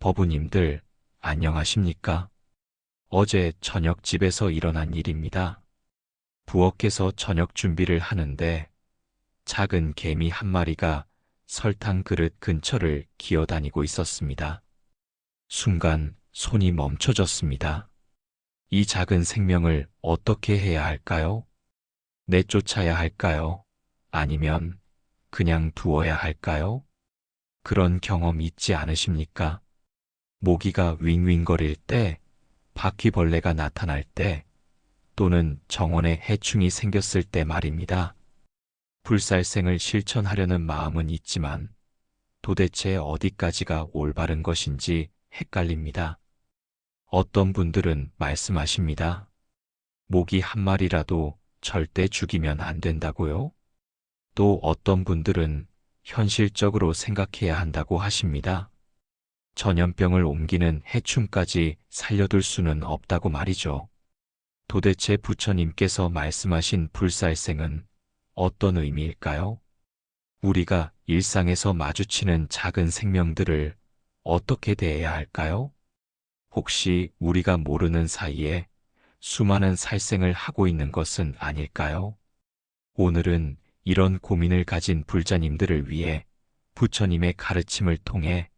버부님들, 안녕하십니까? 어제 저녁 집에서 일어난 일입니다. 부엌에서 저녁 준비를 하는데 작은 개미 한 마리가 설탕 그릇 근처를 기어다니고 있었습니다. 순간 손이 멈춰졌습니다. 이 작은 생명을 어떻게 해야 할까요? 내쫓아야 할까요? 아니면 그냥 두어야 할까요? 그런 경험 있지 않으십니까? 모기가 윙윙거릴 때, 바퀴벌레가 나타날 때, 또는 정원에 해충이 생겼을 때 말입니다. 불살생을 실천하려는 마음은 있지만 도대체 어디까지가 올바른 것인지 헷갈립니다. 어떤 분들은 말씀하십니다. 모기 한 마리라도 절대 죽이면 안 된다고요? 또 어떤 분들은 현실적으로 생각해야 한다고 하십니다. 전염병을 옮기는 해충까지 살려둘 수는 없다고 말이죠. 도대체 부처님께서 말씀하신 불살생은 어떤 의미일까요? 우리가 일상에서 마주치는 작은 생명들을 어떻게 대해야 할까요? 혹시 우리가 모르는 사이에 수많은 살생을 하고 있는 것은 아닐까요? 오늘은 이런 고민을 가진 불자님들을 위해 부처님의 가르침을 통해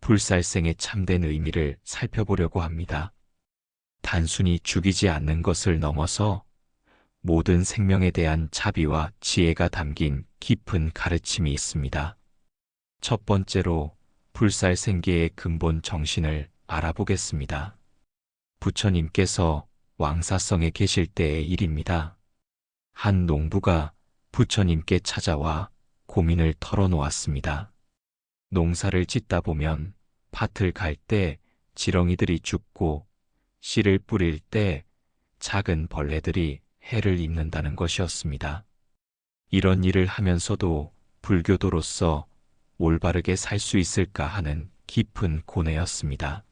불살생의 참된 의미를 살펴보려고 합니다. 단순히 죽이지 않는 것을 넘어서 모든 생명에 대한 자비와 지혜가 담긴 깊은 가르침이 있습니다. 첫 번째로 불살생계의 근본 정신을 알아보겠습니다. 부처님께서 왕사성에 계실 때의 일입니다. 한 농부가 부처님께 찾아와 고민을 털어놓았습니다. 농사를 짓다 보면 밭을 갈 때 지렁이들이 죽고 씨를 뿌릴 때 작은 벌레들이 해를 입는다는 것이었습니다. 이런 일을 하면서도 불교도로서 올바르게 살 수 있을까 하는 깊은 고뇌였습니다.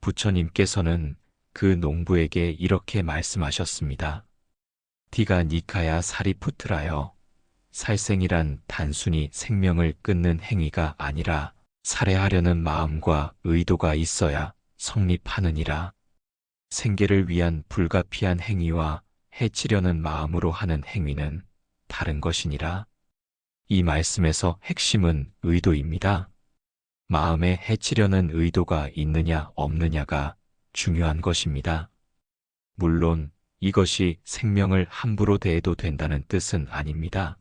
부처님께서는 그 농부에게 이렇게 말씀하셨습니다. 디가 니카야 사리푸트라여 살생이란 단순히 생명을 끊는 행위가 아니라 살해하려는 마음과 의도가 있어야 성립하느니라. 생계를 위한 불가피한 행위와 해치려는 마음으로 하는 행위는 다른 것이니라. 이 말씀에서 핵심은 의도입니다. 마음에 해치려는 의도가 있느냐 없느냐가 중요한 것입니다. 물론 이것이 생명을 함부로 대해도 된다는 뜻은 아닙니다.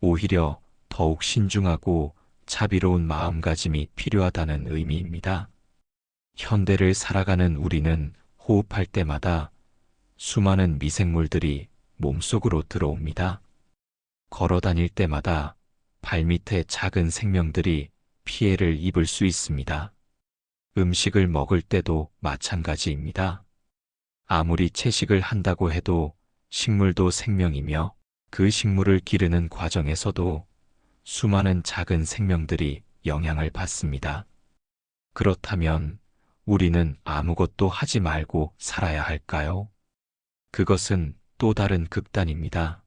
오히려 더욱 신중하고 자비로운 마음가짐이 필요하다는 의미입니다. 현대를 살아가는 우리는 호흡할 때마다 수많은 미생물들이 몸속으로 들어옵니다. 걸어 다닐 때마다 발밑에 작은 생명들이 피해를 입을 수 있습니다. 음식을 먹을 때도 마찬가지입니다. 아무리 채식을 한다고 해도 식물도 생명이며 그 식물을 기르는 과정에서도 수많은 작은 생명들이 영향을 받습니다. 그렇다면 우리는 아무것도 하지 말고 살아야 할까요? 그것은 또 다른 극단입니다.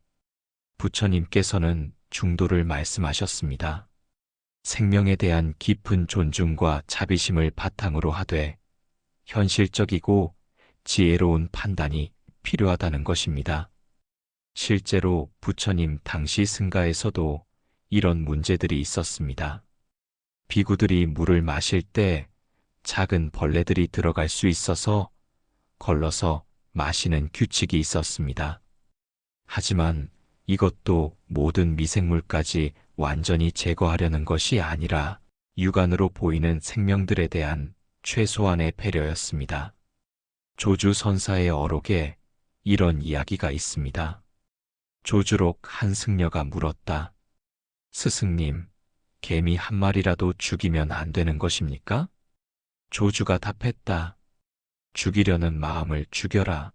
부처님께서는 중도를 말씀하셨습니다. 생명에 대한 깊은 존중과 자비심을 바탕으로 하되 현실적이고 지혜로운 판단이 필요하다는 것입니다. 실제로 부처님 당시 승가에서도 이런 문제들이 있었습니다. 비구들이 물을 마실 때 작은 벌레들이 들어갈 수 있어서 걸러서 마시는 규칙이 있었습니다. 하지만 이것도 모든 미생물까지 완전히 제거하려는 것이 아니라 육안으로 보이는 생명들에 대한 최소한의 배려였습니다. 조주 선사의 어록에 이런 이야기가 있습니다. 조주록 한 승려가 물었다. 스승님, 개미 한 마리라도 죽이면 안 되는 것입니까? 조주가 답했다. 죽이려는 마음을 죽여라.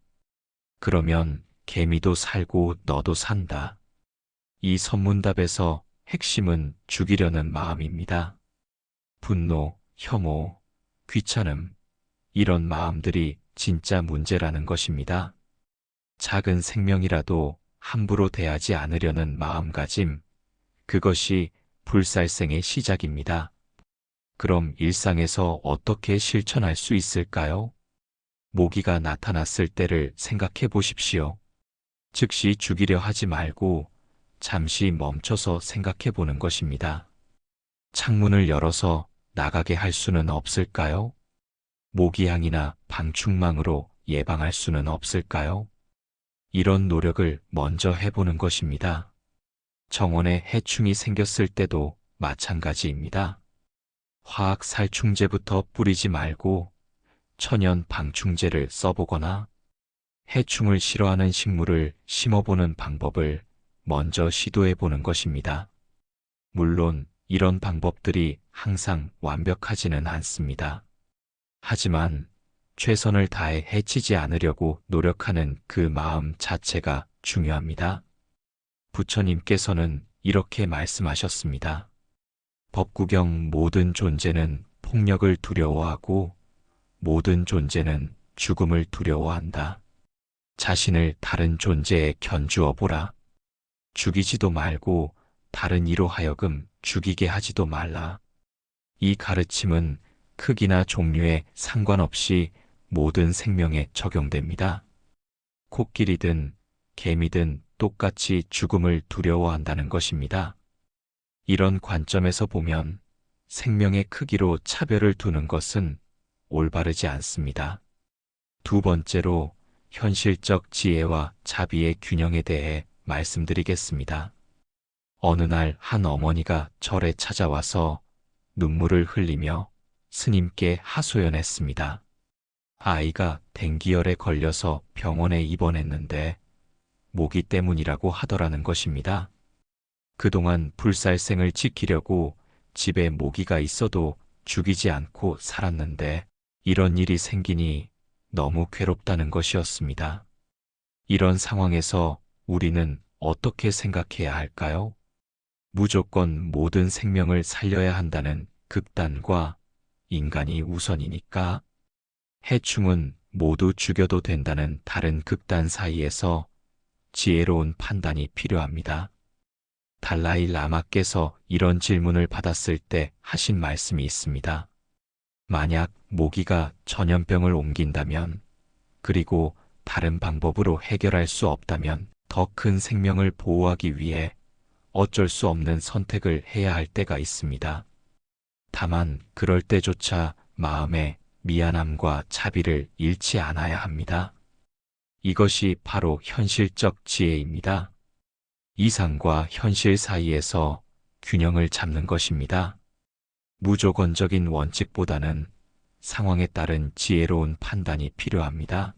그러면 개미도 살고 너도 산다. 이 선문답에서 핵심은 죽이려는 마음입니다. 분노, 혐오, 귀찮음, 이런 마음들이 진짜 문제라는 것입니다. 작은 생명이라도 함부로 대하지 않으려는 마음가짐, 그것이 불살생의 시작입니다. 그럼 일상에서 어떻게 실천할 수 있을까요? 모기가 나타났을 때를 생각해 보십시오. 즉시 죽이려 하지 말고 잠시 멈춰서 생각해 보는 것입니다. 창문을 열어서 나가게 할 수는 없을까요? 모기향이나 방충망으로 예방할 수는 없을까요? 이런 노력을 먼저 해보는 것입니다. 정원에 해충이 생겼을 때도 마찬가지입니다. 화학 살충제부터 뿌리지 말고 천연 방충제를 써보거나 해충을 싫어하는 식물을 심어보는 방법을 먼저 시도해보는 것입니다. 물론 이런 방법들이 항상 완벽하지는 않습니다. 하지만 최선을 다해 해치지 않으려고 노력하는 그 마음 자체가 중요합니다. 부처님께서는 이렇게 말씀하셨습니다. 법구경 모든 존재는 폭력을 두려워하고 모든 존재는 죽음을 두려워한다. 자신을 다른 존재에 견주어 보라. 죽이지도 말고 다른 이로 하여금 죽이게 하지도 말라. 이 가르침은 크기나 종류에 상관없이 모든 생명에 적용됩니다. 코끼리든 개미든 똑같이 죽음을 두려워한다는 것입니다. 이런 관점에서 보면 생명의 크기로 차별을 두는 것은 올바르지 않습니다. 두 번째로 현실적 지혜와 자비의 균형에 대해 말씀드리겠습니다. 어느 날 한 어머니가 절에 찾아와서 눈물을 흘리며 스님께 하소연했습니다. 아이가 댕기열에 걸려서 병원에 입원했는데 모기 때문이라고 하더라는 것입니다. 그동안 불살생을 지키려고 집에 모기가 있어도 죽이지 않고 살았는데 이런 일이 생기니 너무 괴롭다는 것이었습니다. 이런 상황에서 우리는 어떻게 생각해야 할까요? 무조건 모든 생명을 살려야 한다는 극단과 인간이 우선이니까 해충은 모두 죽여도 된다는 다른 극단 사이에서 지혜로운 판단이 필요합니다. 달라이 라마께서 이런 질문을 받았을 때 하신 말씀이 있습니다. 만약 모기가 전염병을 옮긴다면, 그리고 다른 방법으로 해결할 수 없다면 더 큰 생명을 보호하기 위해 어쩔 수 없는 선택을 해야 할 때가 있습니다. 다만 그럴 때조차 마음에 미안함과 차비를 잃지 않아야 합니다. 이것이 바로 현실적 지혜입니다. 이상과 현실 사이에서 균형을 잡는 것입니다. 무조건적인 원칙보다는 상황에 따른 지혜로운 판단이 필요합니다.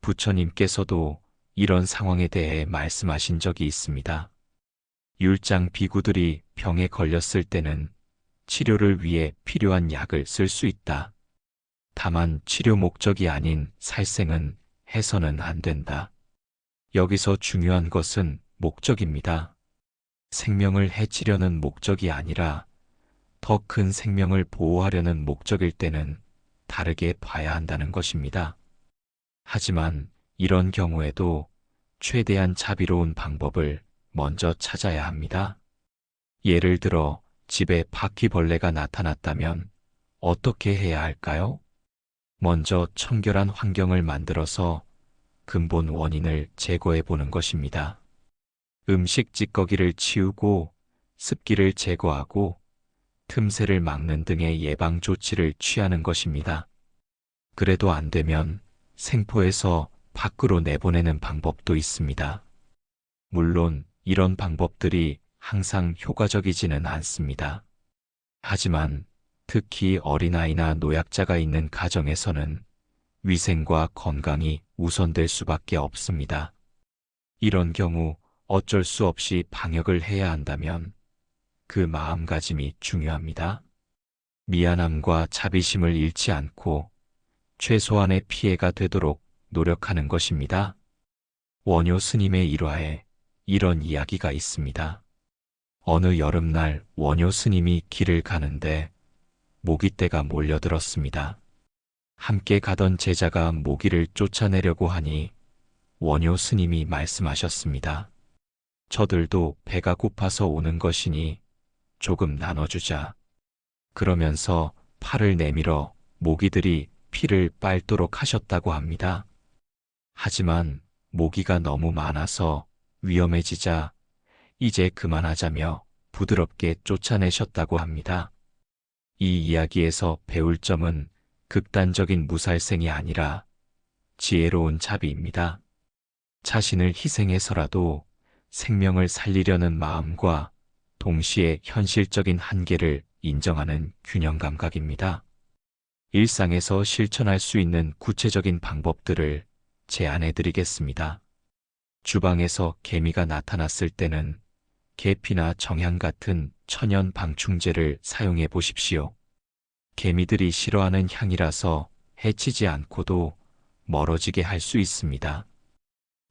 부처님께서도 이런 상황에 대해 말씀하신 적이 있습니다. 율장 비구들이 병에 걸렸을 때는 치료를 위해 필요한 약을 쓸 수 있다. 다만 치료 목적이 아닌 살생은 해서는 안 된다. 여기서 중요한 것은 목적입니다. 생명을 해치려는 목적이 아니라 더 큰 생명을 보호하려는 목적일 때는 다르게 봐야 한다는 것입니다. 하지만 이런 경우에도 최대한 자비로운 방법을 먼저 찾아야 합니다. 예를 들어 집에 바퀴벌레가 나타났다면 어떻게 해야 할까요? 먼저 청결한 환경을 만들어서 근본 원인을 제거해 보는 것입니다. 음식 찌꺼기를 치우고 습기를 제거하고 틈새를 막는 등의 예방 조치를 취하는 것입니다. 그래도 안 되면 생포해서 밖으로 내보내는 방법도 있습니다. 물론 이런 방법들이 항상 효과적이지는 않습니다. 하지만 특히 어린아이나 노약자가 있는 가정에서는 위생과 건강이 우선될 수밖에 없습니다. 이런 경우 어쩔 수 없이 방역을 해야 한다면 그 마음가짐이 중요합니다. 미안함과 자비심을 잃지 않고 최소한의 피해가 되도록 노력하는 것입니다. 원효 스님의 일화에 이런 이야기가 있습니다. 어느 여름날 원효 스님이 길을 가는데 모기떼가 몰려들었습니다. 함께 가던 제자가 모기를 쫓아내려고 하니 원효 스님이 말씀하셨습니다. 저들도 배가 고파서 오는 것이니 조금 나눠주자. 그러면서 팔을 내밀어 모기들이 피를 빨도록 하셨다고 합니다. 하지만 모기가 너무 많아서 위험해지자 이제 그만하자며 부드럽게 쫓아내셨다고 합니다. 이 이야기에서 배울 점은 극단적인 무살생이 아니라 지혜로운 자비입니다. 자신을 희생해서라도 생명을 살리려는 마음과 동시에 현실적인 한계를 인정하는 균형 감각입니다. 일상에서 실천할 수 있는 구체적인 방법들을 제안해 드리겠습니다. 주방에서 개미가 나타났을 때는 계피나 정향 같은 천연 방충제를 사용해 보십시오. 개미들이 싫어하는 향이라서 해치지 않고도 멀어지게 할 수 있습니다.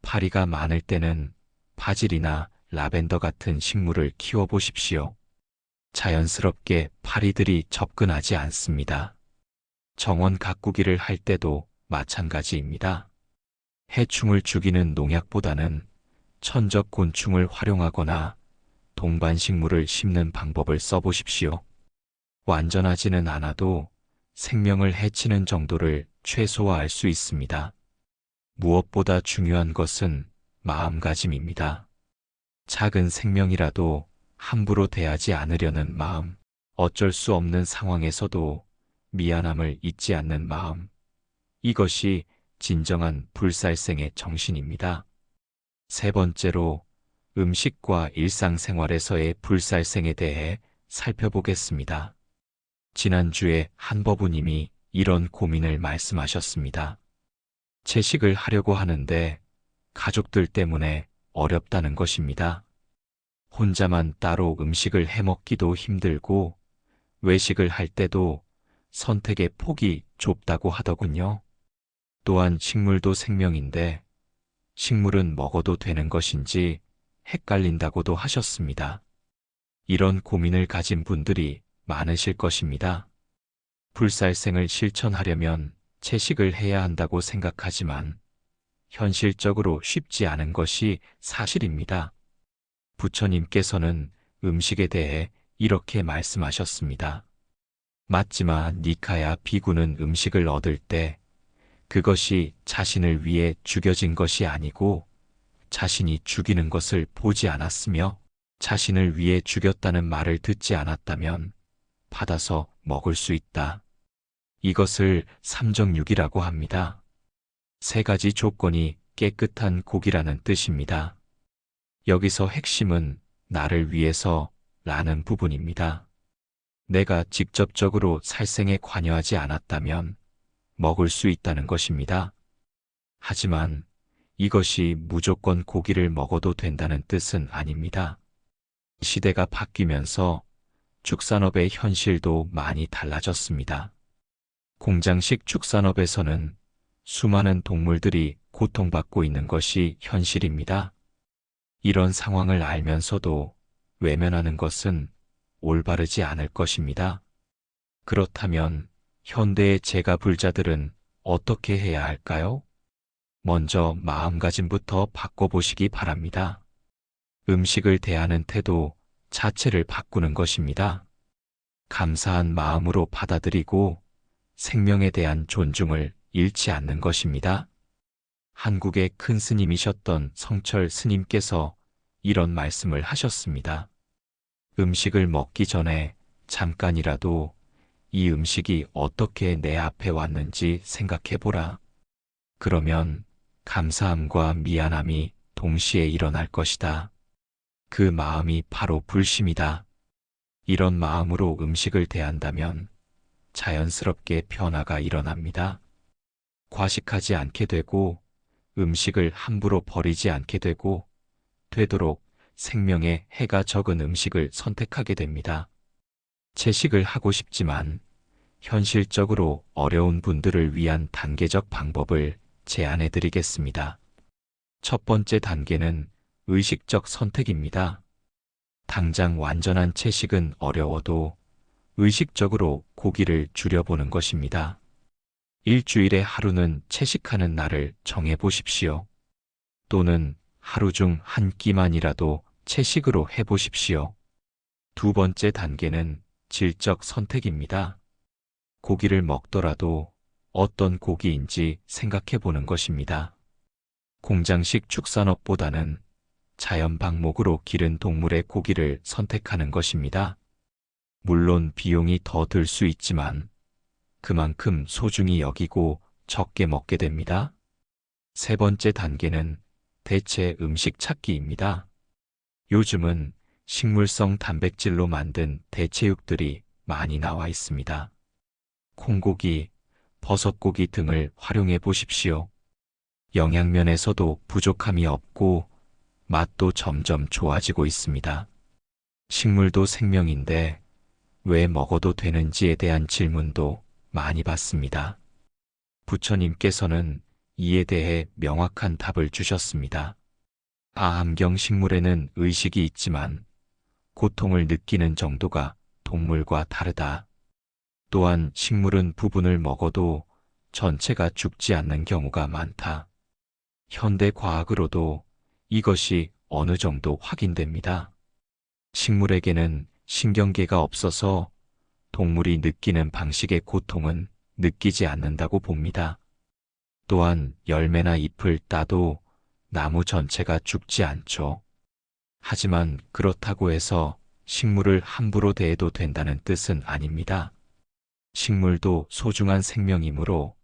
파리가 많을 때는 바질이나 라벤더 같은 식물을 키워 보십시오. 자연스럽게 파리들이 접근하지 않습니다. 정원 가꾸기를 할 때도 마찬가지입니다. 해충을 죽이는 농약보다는 천적 곤충을 활용하거나 동반식물을 심는 방법을 써보십시오. 완전하지는 않아도 생명을 해치는 정도를 최소화할 수 있습니다. 무엇보다 중요한 것은 마음가짐입니다. 작은 생명이라도 함부로 대하지 않으려는 마음, 어쩔 수 없는 상황에서도 미안함을 잊지 않는 마음. 이것이 진정한 불살생의 정신입니다. 세 번째로 음식과 일상생활에서의 불살생에 대해 살펴보겠습니다. 지난주에 한버부님이 이런 고민을 말씀하셨습니다. 채식을 하려고 하는데 가족들 때문에 어렵다는 것입니다. 혼자만 따로 음식을 해먹기도 힘들고 외식을 할 때도 선택의 폭이 좁다고 하더군요. 또한 식물도 생명인데 식물은 먹어도 되는 것인지 헷갈린다고도 하셨습니다. 이런 고민을 가진 분들이 많으실 것입니다. 불살생을 실천하려면 채식을 해야 한다고 생각하지만 현실적으로 쉽지 않은 것이 사실입니다. 부처님께서는 음식에 대해 이렇게 말씀하셨습니다. 맞지만 니카야 비구는 음식을 얻을 때 그것이 자신을 위해 죽여진 것이 아니고 자신이 죽이는 것을 보지 않았으며 자신을 위해 죽였다는 말을 듣지 않았다면 받아서 먹을 수 있다. 이것을 삼정육이라고 합니다. 세 가지 조건이 깨끗한 고기라는 뜻입니다. 여기서 핵심은 나를 위해서 라는 부분입니다. 내가 직접적으로 살생에 관여하지 않았다면 먹을 수 있다는 것입니다. 하지만 이것이 무조건 고기를 먹어도 된다는 뜻은 아닙니다. 시대가 바뀌면서 축산업의 현실도 많이 달라졌습니다. 공장식 축산업에서는 수많은 동물들이 고통받고 있는 것이 현실입니다. 이런 상황을 알면서도 외면하는 것은 올바르지 않을 것입니다. 그렇다면 현대의 제가 불자들은 어떻게 해야 할까요? 먼저 마음가짐부터 바꿔보시기 바랍니다. 음식을 대하는 태도 자체를 바꾸는 것입니다. 감사한 마음으로 받아들이고 생명에 대한 존중을 잃지 않는 것입니다. 한국의 큰 스님이셨던 성철 스님께서 이런 말씀을 하셨습니다. 음식을 먹기 전에 잠깐이라도 이 음식이 어떻게 내 앞에 왔는지 생각해 보라. 그러면 감사함과 미안함이 동시에 일어날 것이다. 그 마음이 바로 불심이다. 이런 마음으로 음식을 대한다면 자연스럽게 변화가 일어납니다. 과식하지 않게 되고 음식을 함부로 버리지 않게 되고 되도록 생명에 해가 적은 음식을 선택하게 됩니다. 채식을 하고 싶지만 현실적으로 어려운 분들을 위한 단계적 방법을 제안해 드리겠습니다. 첫 번째 단계는 의식적 선택입니다. 당장 완전한 채식은 어려워도 의식적으로 고기를 줄여보는 것입니다. 일주일에 하루는 채식하는 날을 정해 보십시오. 또는 하루 중 한 끼만이라도 채식으로 해 보십시오. 두 번째 단계는 질적 선택입니다. 고기를 먹더라도 어떤 고기인지 생각해 보는 것입니다. 공장식 축산업보다는 자연 방목으로 기른 동물의 고기를 선택하는 것입니다. 물론 비용이 더 들 수 있지만 그만큼 소중히 여기고 적게 먹게 됩니다. 세 번째 단계는 대체 음식 찾기입니다. 요즘은 식물성 단백질로 만든 대체육들이 많이 나와 있습니다. 콩고기, 버섯고기 등을 활용해 보십시오. 영양면에서도 부족함이 없고 맛도 점점 좋아지고 있습니다. 식물도 생명인데 왜 먹어도 되는지에 대한 질문도 많이 받습니다. 부처님께서는 이에 대해 명확한 답을 주셨습니다. 아암경 식물에는 의식이 있지만 고통을 느끼는 정도가 동물과 다르다. 또한 식물은 부분을 먹어도 전체가 죽지 않는 경우가 많다. 현대 과학으로도 이것이 어느 정도 확인됩니다. 식물에게는 신경계가 없어서 동물이 느끼는 방식의 고통은 느끼지 않는다고 봅니다. 또한 열매나 잎을 따도 나무 전체가 죽지 않죠. 하지만 그렇다고 해서 식물을 함부로 대해도 된다는 뜻은 아닙니다. 식물도 소중한 생명이므로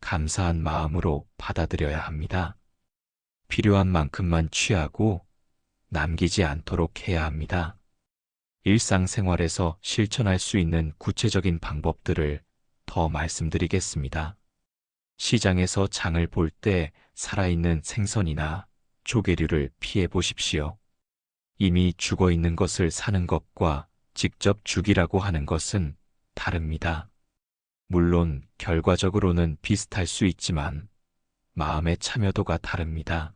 감사한 마음으로 받아들여야 합니다. 필요한 만큼만 취하고 남기지 않도록 해야 합니다. 일상생활에서 실천할 수 있는 구체적인 방법들을 더 말씀드리겠습니다. 시장에서 장을 볼 때 살아있는 생선이나 조개류를 피해 보십시오. 이미 죽어 있는 것을 사는 것과 직접 죽이라고 하는 것은 다릅니다. 물론 결과적으로는 비슷할 수 있지만 마음의 참여도가 다릅니다.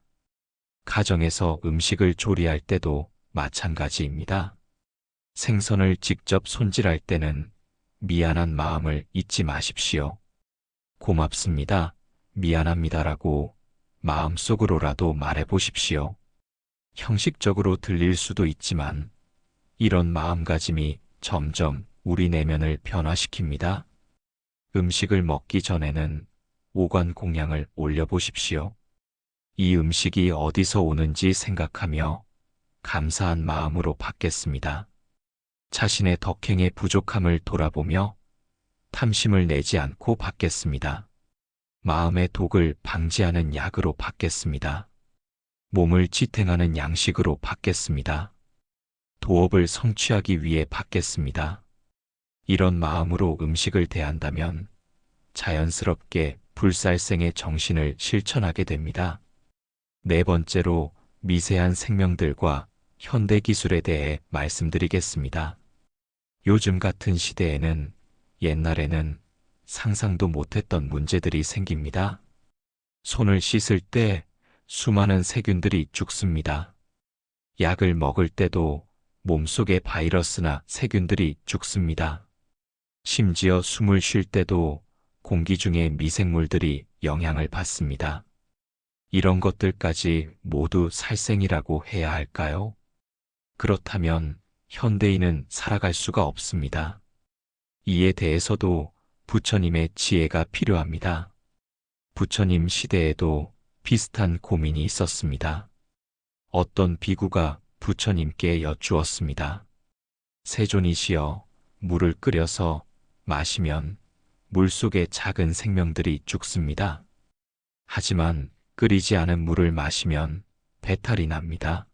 가정에서 음식을 조리할 때도 마찬가지입니다. 생선을 직접 손질할 때는 미안한 마음을 잊지 마십시오. 고맙습니다. 미안합니다라고 마음속으로라도 말해 보십시오. 형식적으로 들릴 수도 있지만 이런 마음가짐이 점점 우리 내면을 변화시킵니다. 음식을 먹기 전에는 오관 공양을 올려보십시오. 이 음식이 어디서 오는지 생각하며 감사한 마음으로 받겠습니다. 자신의 덕행의 부족함을 돌아보며 탐심을 내지 않고 받겠습니다. 마음의 독을 방지하는 약으로 받겠습니다. 몸을 지탱하는 양식으로 받겠습니다. 도업을 성취하기 위해 받겠습니다. 이런 마음으로 음식을 대한다면 자연스럽게 불살생의 정신을 실천하게 됩니다. 네 번째로 미세한 생명들과 현대 기술에 대해 말씀드리겠습니다. 요즘 같은 시대에는 옛날에는 상상도 못했던 문제들이 생깁니다. 손을 씻을 때 수많은 세균들이 죽습니다. 약을 먹을 때도 몸속의 바이러스나 세균들이 죽습니다. 심지어 숨을 쉴 때도 공기 중의 미생물들이 영향을 받습니다. 이런 것들까지 모두 살생이라고 해야 할까요? 그렇다면 현대인은 살아갈 수가 없습니다. 이에 대해서도 부처님의 지혜가 필요합니다. 부처님 시대에도 비슷한 고민이 있었습니다. 어떤 비구가 부처님께 여쭈었습니다. 세존이시여 물을 끓여서 마시면 물 속의 작은 생명들이 죽습니다. 하지만 끓이지 않은 물을 마시면 배탈이 납니다.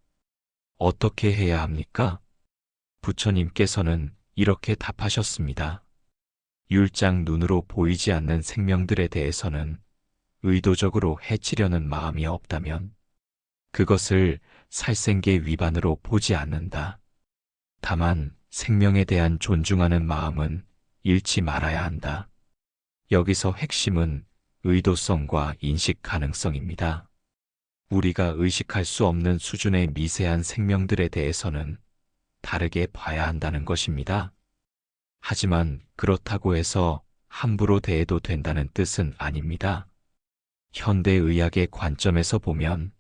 어떻게 해야 합니까? 부처님께서는 이렇게 답하셨습니다. 율장 눈으로 보이지 않는 생명들에 대해서는 의도적으로 해치려는 마음이 없다면 그것을 살생계 위반으로 보지 않는다. 다만 생명에 대한 존중하는 마음은 잃지 말아야 한다. 여기서 핵심은 의도성과 인식 가능성입니다. 우리가 의식할 수 없는 수준의 미세한 생명들에 대해서는 다르게 봐야 한다는 것입니다. 하지만 그렇다고 해서 함부로 대해도 된다는 뜻은 아닙니다. 현대의학의 관점에서 보면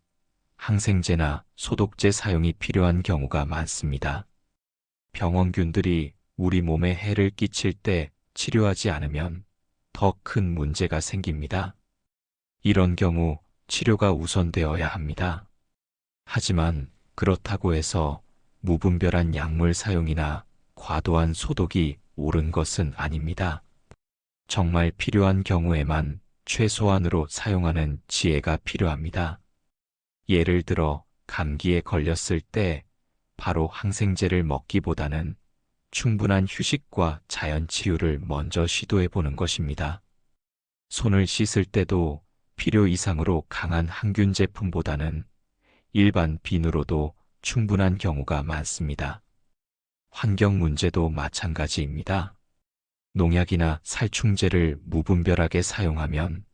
항생제나 소독제 사용이 필요한 경우가 많습니다. 병원균들이 우리 몸에 해를 끼칠 때 치료하지 않으면 더 큰 문제가 생깁니다. 이런 경우 치료가 우선되어야 합니다. 하지만 그렇다고 해서 무분별한 약물 사용이나 과도한 소독이 옳은 것은 아닙니다. 정말 필요한 경우에만 최소한으로 사용하는 지혜가 필요합니다. 예를 들어 감기에 걸렸을 때 바로 항생제를 먹기보다는 충분한 휴식과 자연 치유를 먼저 시도해 보는 것입니다. 손을 씻을 때도 필요 이상으로 강한 항균 제품보다는 일반 비누로도 충분한 경우가 많습니다. 환경 문제도 마찬가지입니다. 농약이나 살충제를 무분별하게 사용하면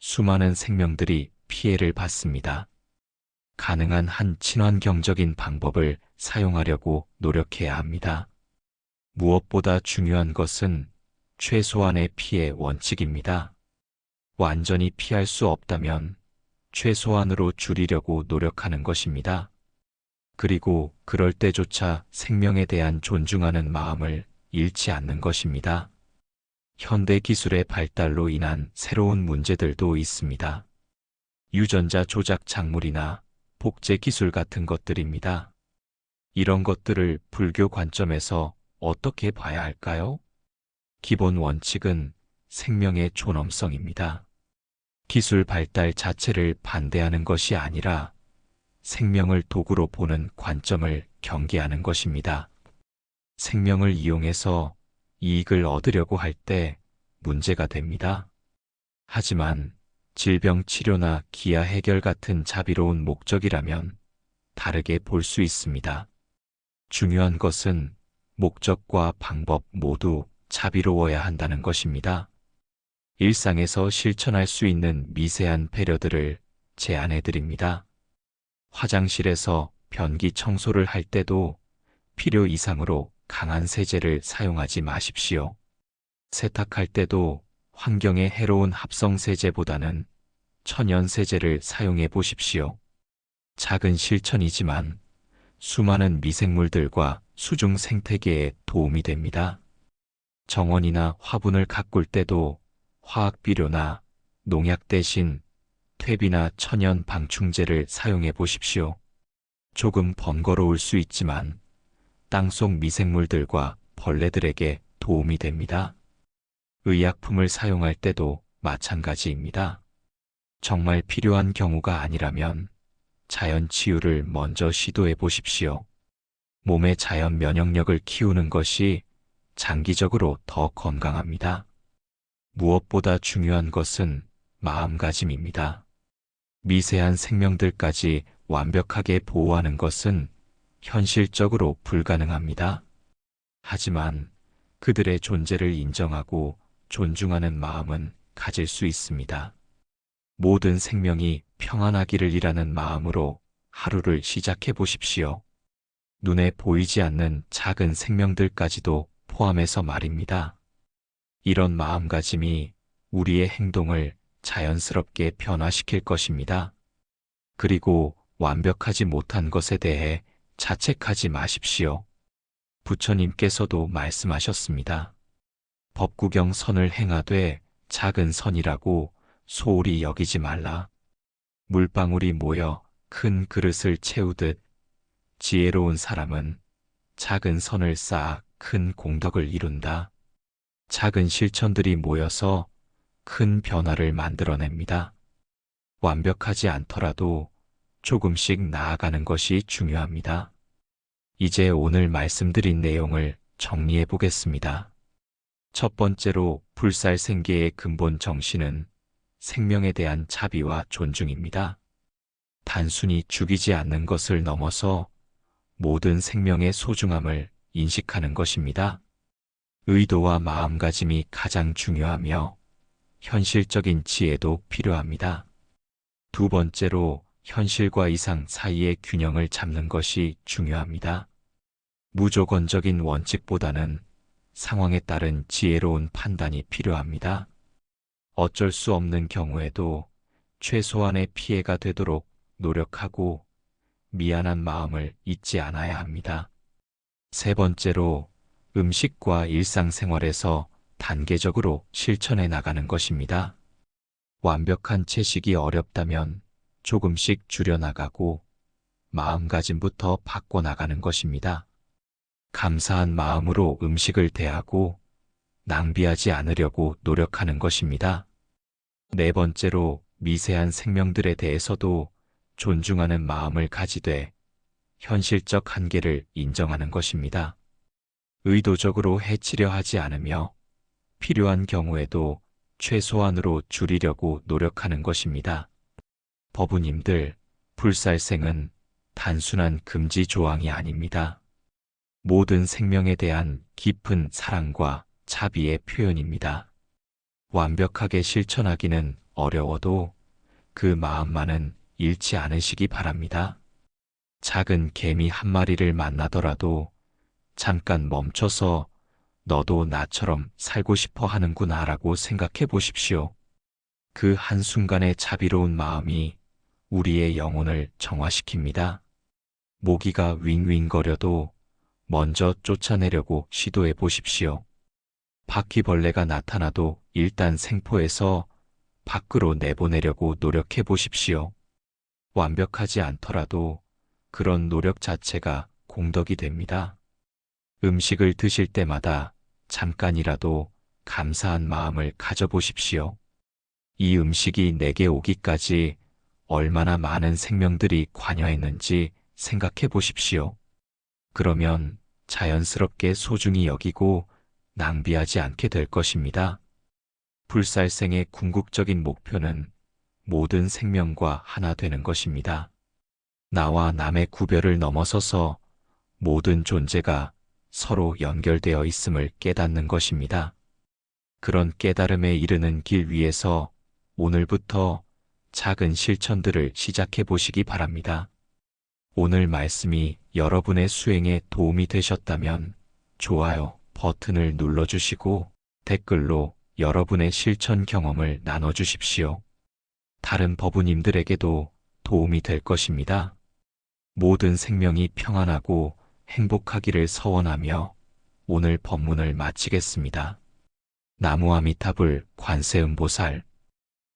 수많은 생명들이 피해를 받습니다. 가능한 한 친환경적인 방법을 사용하려고 노력해야 합니다. 무엇보다 중요한 것은 최소한의 피해 원칙입니다. 완전히 피할 수 없다면 최소한으로 줄이려고 노력하는 것입니다. 그리고 그럴 때조차 생명에 대한 존중하는 마음을 잃지 않는 것입니다. 현대 기술의 발달로 인한 새로운 문제들도 있습니다. 유전자 조작 작물이나 복제 기술 같은 것들입니다. 이런 것들을 불교 관점에서 어떻게 봐야 할까요? 기본 원칙은 생명의 존엄성입니다. 기술 발달 자체를 반대하는 것이 아니라 생명을 도구로 보는 관점을 경계하는 것입니다. 생명을 이용해서 이익을 얻으려고 할 때 문제가 됩니다. 하지만 질병 치료나 기아 해결 같은 자비로운 목적이라면 다르게 볼 수 있습니다. 중요한 것은 목적과 방법 모두 자비로워야 한다는 것입니다. 일상에서 실천할 수 있는 미세한 배려들을 제안해 드립니다. 화장실에서 변기 청소를 할 때도 필요 이상으로 강한 세제를 사용하지 마십시오. 세탁할 때도 환경에 해로운 합성 세제보다는 천연 세제를 사용해 보십시오. 작은 실천이지만 수많은 미생물들과 수중 생태계에 도움이 됩니다. 정원이나 화분을 가꿀 때도 화학 비료나 농약 대신 퇴비나 천연 방충제를 사용해 보십시오. 조금 번거로울 수 있지만 땅속 미생물들과 벌레들에게 도움이 됩니다. 의약품을 사용할 때도 마찬가지입니다. 정말 필요한 경우가 아니라면 자연 치유를 먼저 시도해 보십시오. 몸의 자연 면역력을 키우는 것이 장기적으로 더 건강합니다. 무엇보다 중요한 것은 마음가짐입니다. 미세한 생명들까지 완벽하게 보호하는 것은 현실적으로 불가능합니다. 하지만 그들의 존재를 인정하고 존중하는 마음은 가질 수 있습니다. 모든 생명이 평안하기를 이라는 마음으로 하루를 시작해 보십시오. 눈에 보이지 않는 작은 생명들까지도 포함해서 말입니다. 이런 마음가짐이 우리의 행동을 자연스럽게 변화시킬 것입니다. 그리고 완벽하지 못한 것에 대해 자책하지 마십시오. 부처님께서도 말씀하셨습니다. 법구경 선을 행하되 작은 선이라고 소홀히 여기지 말라. 물방울이 모여 큰 그릇을 채우듯 지혜로운 사람은 작은 선을 쌓아 큰 공덕을 이룬다. 작은 실천들이 모여서 큰 변화를 만들어냅니다. 완벽하지 않더라도 조금씩 나아가는 것이 중요합니다. 이제 오늘 말씀드린 내용을 정리해 보겠습니다. 첫 번째로 불살 생계의 근본 정신은 생명에 대한 자비와 존중입니다. 단순히 죽이지 않는 것을 넘어서 모든 생명의 소중함을 인식하는 것입니다. 의도와 마음가짐이 가장 중요하며 현실적인 지혜도 필요합니다. 두 번째로 현실과 이상 사이의 균형을 잡는 것이 중요합니다. 무조건적인 원칙보다는 상황에 따른 지혜로운 판단이 필요합니다. 어쩔 수 없는 경우에도 최소한의 피해가 되도록 노력하고 미안한 마음을 잊지 않아야 합니다. 세 번째로 음식과 일상생활에서 단계적으로 실천해 나가는 것입니다. 완벽한 채식이 어렵다면 조금씩 줄여나가고 마음가짐부터 바꿔나가는 것입니다. 감사한 마음으로 음식을 대하고 낭비하지 않으려고 노력하는 것입니다. 네 번째로 미세한 생명들에 대해서도 존중하는 마음을 가지되 현실적 한계를 인정하는 것입니다. 의도적으로 해치려 하지 않으며 필요한 경우에도 최소한으로 줄이려고 노력하는 것입니다. 법우님들, 불살생은 단순한 금지 조항이 아닙니다. 모든 생명에 대한 깊은 사랑과 자비의 표현입니다. 완벽하게 실천하기는 어려워도 그 마음만은 잃지 않으시기 바랍니다. 작은 개미 한 마리를 만나더라도 잠깐 멈춰서 너도 나처럼 살고 싶어 하는구나 라고 생각해 보십시오. 그 한순간의 자비로운 마음이 우리의 영혼을 정화시킵니다. 모기가 윙윙거려도 먼저 쫓아내려고 시도해 보십시오. 바퀴벌레가 나타나도 일단 생포해서 밖으로 내보내려고 노력해 보십시오. 완벽하지 않더라도 그런 노력 자체가 공덕이 됩니다. 음식을 드실 때마다 잠깐이라도 감사한 마음을 가져보십시오. 이 음식이 내게 오기까지 얼마나 많은 생명들이 관여했는지 생각해 보십시오. 그러면 자연스럽게 소중히 여기고 낭비하지 않게 될 것입니다. 불살생의 궁극적인 목표는 모든 생명과 하나 되는 것입니다. 나와 남의 구별을 넘어서서 모든 존재가 서로 연결되어 있음을 깨닫는 것입니다. 그런 깨달음에 이르는 길 위에서 오늘부터 작은 실천들을 시작해 보시기 바랍니다. 오늘 말씀이 여러분의 수행에 도움이 되셨다면 좋아요 버튼을 눌러주시고 댓글로 여러분의 실천 경험을 나눠주십시오. 다른 법우님들에게도 도움이 될 것입니다. 모든 생명이 평안하고 행복하기를 서원하며 오늘 법문을 마치겠습니다. 나무아미타불 관세음보살